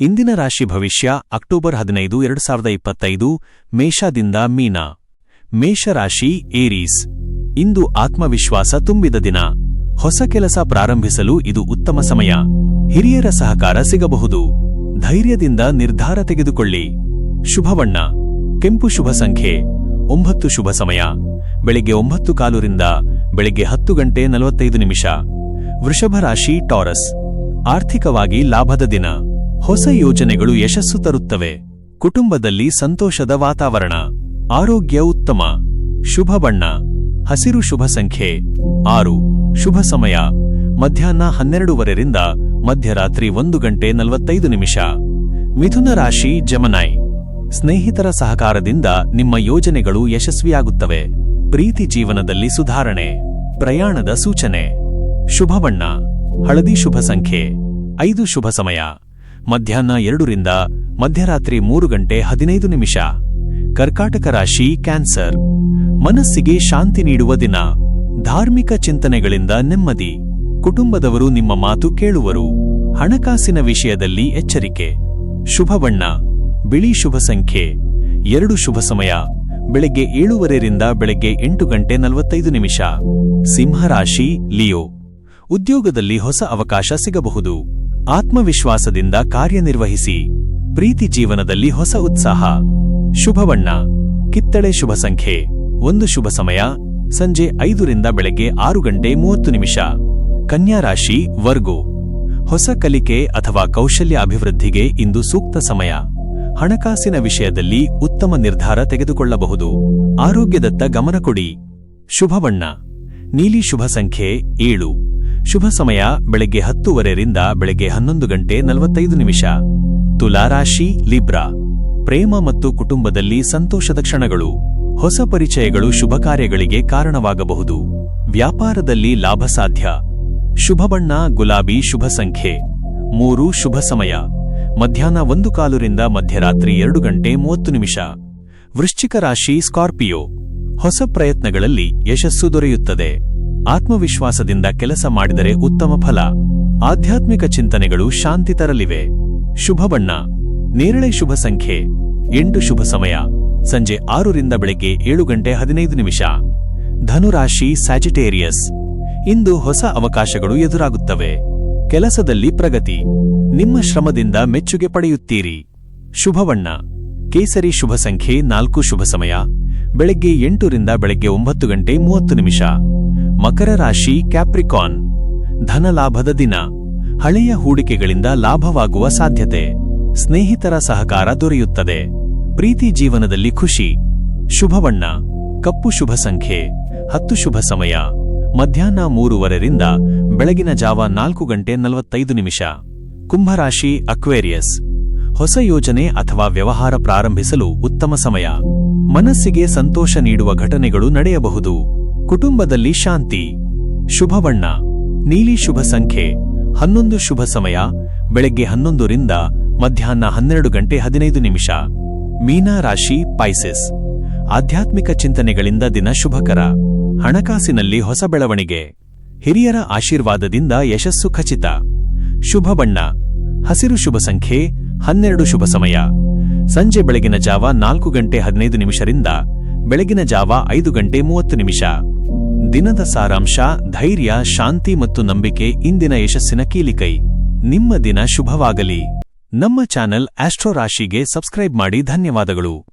ಇಂದಿನ ರಾಶಿ ಭವಿಷ್ಯ ಅಕ್ಟೋಬರ್ ಹದಿನೈದು, ಎರಡು ಸಾವಿರದ ಇಪ್ಪತ್ತೈದು, ಮೇಷದಿಂದ ಮೀನಾ. ಮೇಷರಾಶಿ ಏರೀಸ್. ಇಂದು ಆತ್ಮವಿಶ್ವಾಸ ತುಂಬಿದ ದಿನ. ಹೊಸ ಕೆಲಸ ಪ್ರಾರಂಭಿಸಲು ಇದು ಉತ್ತಮ ಸಮಯ. ಹಿರಿಯರ ಸಹಕಾರ ಸಿಗಬಹುದು. ಧೈರ್ಯದಿಂದ ನಿರ್ಧಾರ ತೆಗೆದುಕೊಳ್ಳಿ. ಶುಭವಣ್ಣ. ಕೆಂಪು ಶುಭ ಸಂಖ್ಯೆ. ಒಂಬತ್ತು ಶುಭ ಸಮಯ. ಬೆಳಿಗ್ಗೆ ಒಂಬತ್ತು ಕಾಲುರಿಂದ ಬೆಳಿಗ್ಗೆ ಹತ್ತು ಗಂಟೆ ನಲವತ್ತೈದು ನಿಮಿಷ. ವೃಷಭ ರಾಶಿ, ಟಾರಸ್. ಆರ್ಥಿಕವಾಗಿ ಲಾಭದ ದಿನ. ಹೊಸ ಯೋಜನೆಗಳು ಯಶಸ್ಸು ತರುತ್ತವೆ. ಕುಟುಂಬದಲ್ಲಿ ಸಂತೋಷದ ವಾತಾವರಣ. ಆರೋಗ್ಯ ಉತ್ತಮ. ಶುಭ ಬಣ್ಣ. ಹಸಿರು ಶುಭ ಸಂಖ್ಯೆ. ಆರು. ಶುಭ ಸಮಯ. ಮಧ್ಯಾಹ್ನ ಹನ್ನೆರಡೂವರೆರಿಂದ ಮಧ್ಯರಾತ್ರಿ ಒಂದು ಗಂಟೆ ನಲವತ್ತೈದು ನಿಮಿಷ. ಮಿಥುನ ರಾಶಿ ಜಮನಾಯ್ ಸ್ನೇಹಿತರ ಸಹಕಾರದಿಂದ ನಿಮ್ಮ ಯೋಜನೆಗಳು ಯಶಸ್ವಿಯಾಗುತ್ತವೆ. ಪ್ರೀತಿ ಜೀವನದಲ್ಲಿ ಸುಧಾರಣೆ. ಪ್ರಯಾಣದ ಸೂಚನೆ. ಶುಭ ಬಣ್ಣ. ಹಳದಿ ಶುಭ ಸಂಖ್ಯೆ. ಐದು ಶುಭ ಸಮಯ. ಮಧ್ಯಾಹ್ನ ಎರಡರಿಂದ ಮಧ್ಯರಾತ್ರಿ ಮೂರು ಗಂಟೆ ಹದಿನೈದು ನಿಮಿಷ. ಕರ್ಕಾಟಕ ರಾಶಿ, ಕ್ಯಾನ್ಸರ್. ಮನಸ್ಸಿಗೆ ಶಾಂತಿ ನೀಡುವ ದಿನ. ಧಾರ್ಮಿಕ ಚಿಂತನೆಗಳಿಂದ ನೆಮ್ಮದಿ. ಕುಟುಂಬದವರು ನಿಮ್ಮ ಮಾತು ಕೇಳುವರು. ಹಣಕಾಸಿನ ವಿಷಯದಲ್ಲಿ ಎಚ್ಚರಿಕೆ. ಶುಭ ಬಣ್ಣ ಬಿಳಿ ಶುಭ ಸಂಖ್ಯೆ. ಎರಡು ಶುಭ ಸಮಯ. ಬೆಳಗ್ಗೆ ಏಳುವರೆಯಿಂದ ಬೆಳಗ್ಗೆ ಎಂಟು ಗಂಟೆ ನಲವತ್ತೈದು ನಿಮಿಷ. ಸಿಂಹರಾಶಿ, ಲಿಯೋ. ಉದ್ಯೋಗದಲ್ಲಿ ಹೊಸ ಅವಕಾಶ ಸಿಗಬಹುದು. ಆತ್ಮವಿಶ್ವಾಸದಿಂದ ಕಾರ್ಯನಿರ್ವಹಿಸಿ ಪ್ರೀತಿ ಜೀವನದಲ್ಲಿ ಹೊಸ ಉತ್ಸಾಹ. ಶುಭವಣ್ಣ. ಕಿತ್ತಳೆ ಶುಭ ಸಂಖ್ಯೆ. ಒಂದು ಶುಭ ಸಮಯ. ಸಂಜೆ ಐದರಿಂದ ಬೆಳಗ್ಗೆ ಆರು ಗಂಟೆ ಮೂವತ್ತು ನಿಮಿಷ. ಕನ್ಯಾ ರಾಶಿ, ವರ್ಗೋ. ಹೊಸ ಕಲಿಕೆ ಅಥವಾ ಕೌಶಲ್ಯ ಅಭಿವೃದ್ಧಿಗೆ ಇಂದು ಸೂಕ್ತ ಸಮಯ. ಹಣಕಾಸಿನ ವಿಷಯದಲ್ಲಿ ಉತ್ತಮ ನಿರ್ಧಾರ ತೆಗೆದುಕೊಳ್ಳಬಹುದು. ಆರೋಗ್ಯದತ್ತ ಗಮನ ಕೊಡಿ. ಶುಭವಣ್ಣ. ನೀಲಿ ಶುಭ ಸಂಖ್ಯೆ ಏಳು. ಶುಭ ಸಮಯ ಬೆಳಗ್ಗೆ ಹತ್ತುವರೆರಿಂದ ಬೆಳಗ್ಗೆ ಹನ್ನೊಂದು ಗಂಟೆ ನಲವತ್ತೈದು ನಿಮಿಷ. ತುಲಾರಾಶಿ, ಲಿಬ್ರಾ. ಪ್ರೇಮ ಮತ್ತು ಕುಟುಂಬದಲ್ಲಿ ಸಂತೋಷದ ಕ್ಷಣಗಳು. ಹೊಸ ಪರಿಚಯಗಳು ಶುಭ ಕಾರ್ಯಗಳಿಗೆ ಕಾರಣವಾಗಬಹುದು. ವ್ಯಾಪಾರದಲ್ಲಿ ಲಾಭ ಸಾಧ್ಯ. ಶುಭ ಬಣ್ಣ, ಗುಲಾಬಿ ಶುಭ ಸಂಖ್ಯೆ. ಮೂರು, ಶುಭ ಸಮಯ. ಮಧ್ಯಾಹ್ನ ಒಂದು ಕಾಲುರಿಂದ ಮಧ್ಯರಾತ್ರಿ ಎರಡು ಗಂಟೆ ಮೂವತ್ತು ನಿಮಿಷ. ವೃಶ್ಚಿಕ ರಾಶಿ ಸ್ಕಾರ್ಪಿಯೋ. ಹೊಸ ಪ್ರಯತ್ನಗಳಲ್ಲಿ ಯಶಸ್ಸು ದೊರೆಯುತ್ತದೆ. ಆತ್ಮವಿಶ್ವಾಸದಿಂದ ಕೆಲಸ ಮಾಡಿದರೆ ಉತ್ತಮ ಫಲ. ಆಧ್ಯಾತ್ಮಿಕ ಚಿಂತನೆಗಳು ಶಾಂತಿ ತರಲಿವೆ. ಶುಭ ಬಣ್ಣ. ನೇರಳೆ ಶುಭ ಸಂಖ್ಯೆ. ಎಂಟು ಶುಭ ಸಮಯ. ಸಂಜೆ ಆರರಿಂದ ಬೆಳಗ್ಗೆ ಏಳು ಗಂಟೆ ಹದಿನೈದು ನಿಮಿಷ. ಧನುರಾಶಿ ಸ್ಯಾಜಿಟೇರಿಯಸ್ ಇಂದು ಹೊಸ ಅವಕಾಶಗಳು ಎದುರಾಗುತ್ತವೆ. ಕೆಲಸದಲ್ಲಿ ಪ್ರಗತಿ. ನಿಮ್ಮ ಶ್ರಮದಿಂದ ಮೆಚ್ಚುಗೆ ಪಡೆಯುತ್ತೀರಿ. ಶುಭವಣ್ಣ ಕೇಸರಿ ಶುಭ ಸಂಖ್ಯೆ ನಾಲ್ಕು ಶುಭ ಸಮಯ. ಬೆಳಗ್ಗೆ ಎಂಟರಿಂದ ಬೆಳಗ್ಗೆ ಒಂಬತ್ತು ಗಂಟೆ ಮೂವತ್ತು ನಿಮಿಷ. ಮಕರ ರಾಶಿ ಕ್ಯಾಪ್ರಿಕಾನ್ ಧನಲಾಭದ ದಿನ. ಹಳೆಯ ಹೂಡಿಕೆಗಳಿಂದ ಲಾಭವಾಗುವ ಸಾಧ್ಯತೆ. ಸ್ನೇಹಿತರ ಸಹಕಾರ ದೊರೆಯುತ್ತದೆ. ಪ್ರೀತಿ ಜೀವನದಲ್ಲಿ ಖುಷಿ. ಶುಭವಣ್ಣ. ಕಪ್ಪು ಶುಭ ಸಂಖ್ಯೆ. ಹತ್ತು ಶುಭ ಸಮಯ. ಮಧ್ಯಾಹ್ನ ಮೂರುವರೆರಿಂದ ಬೆಳಗಿನ ಜಾವ ನಾಲ್ಕು ಗಂಟೆ ನಲವತ್ತೈದು ನಿಮಿಷ. ಕುಂಭರಾಶಿ ಅಕ್ವೇರಿಯಸ್. ಹೊಸ ಯೋಜನೆ ಅಥವಾ ವ್ಯವಹಾರ ಪ್ರಾರಂಭಿಸಲು ಉತ್ತಮ ಸಮಯ. ಮನಸ್ಸಿಗೆ ಸಂತೋಷ ನೀಡುವ ಘಟನೆಗಳು ನಡೆಯಬಹುದು. ಕುಟುಂಬದಲ್ಲಿ ಶಾಂತಿ. ಶುಭವಣ್ಣ. ನೀಲಿ ಶುಭ ಸಂಖ್ಯೆ. ಹನ್ನೊಂದು ಶುಭ ಸಮಯ. ಬೆಳಗ್ಗೆ ಹನ್ನೊಂದರಿಂದ ಮಧ್ಯಾಹ್ನ ಹನ್ನೆರಡು ಗಂಟೆ ಹದಿನೈದು ನಿಮಿಷ. ಮೀನಾ ರಾಶಿ ಪೈಸೆಸ್ ಆಧ್ಯಾತ್ಮಿಕ ಚಿಂತನೆಗಳಿಂದ ದಿನ ಶುಭಕರ. ಹಣಕಾಸಿನಲ್ಲಿ ಹೊಸ ಬೆಳವಣಿಗೆ. ಹಿರಿಯರ ಆಶೀರ್ವಾದದಿಂದ ಯಶಸ್ಸು ಖಚಿತ. ಶುಭ ಬಣ್ಣ ಹಸಿರು ಶುಭ ಸಂಖ್ಯೆ. ಹನ್ನೆರಡು ಶುಭ ಸಮಯ. ಸಂಜೆ ಬೆಳಗಿನ ಜಾವ ನಾಲ್ಕು ಗಂಟೆ ಹದಿನೈದು ನಿಮಿಷರಿಂದ ಬೆಳಗಿನ ಜಾವ ಐದು ಗಂಟೆ ಮೂವತ್ತು ನಿಮಿಷ. ದಿನದ ಸಾರಾಂಶ, ಧೈರ್ಯ, ಶಾಂತಿ ಮತ್ತು ನಂಬಿಕೆ ಇಂದಿನ ಯಶಸ್ಸಿನ ಕೀಲಿಕೈ. ನಿಮ್ಮ ದಿನ ಶುಭವಾಗಲಿ. ನಮ್ಮ ಚಾನೆಲ್ ಆಸ್ಟ್ರೋ ರಾಶಿಗೆ ಸಬ್ಸ್ಕ್ರೈಬ್ ಮಾಡಿ ಧನ್ಯವಾದಗಳು.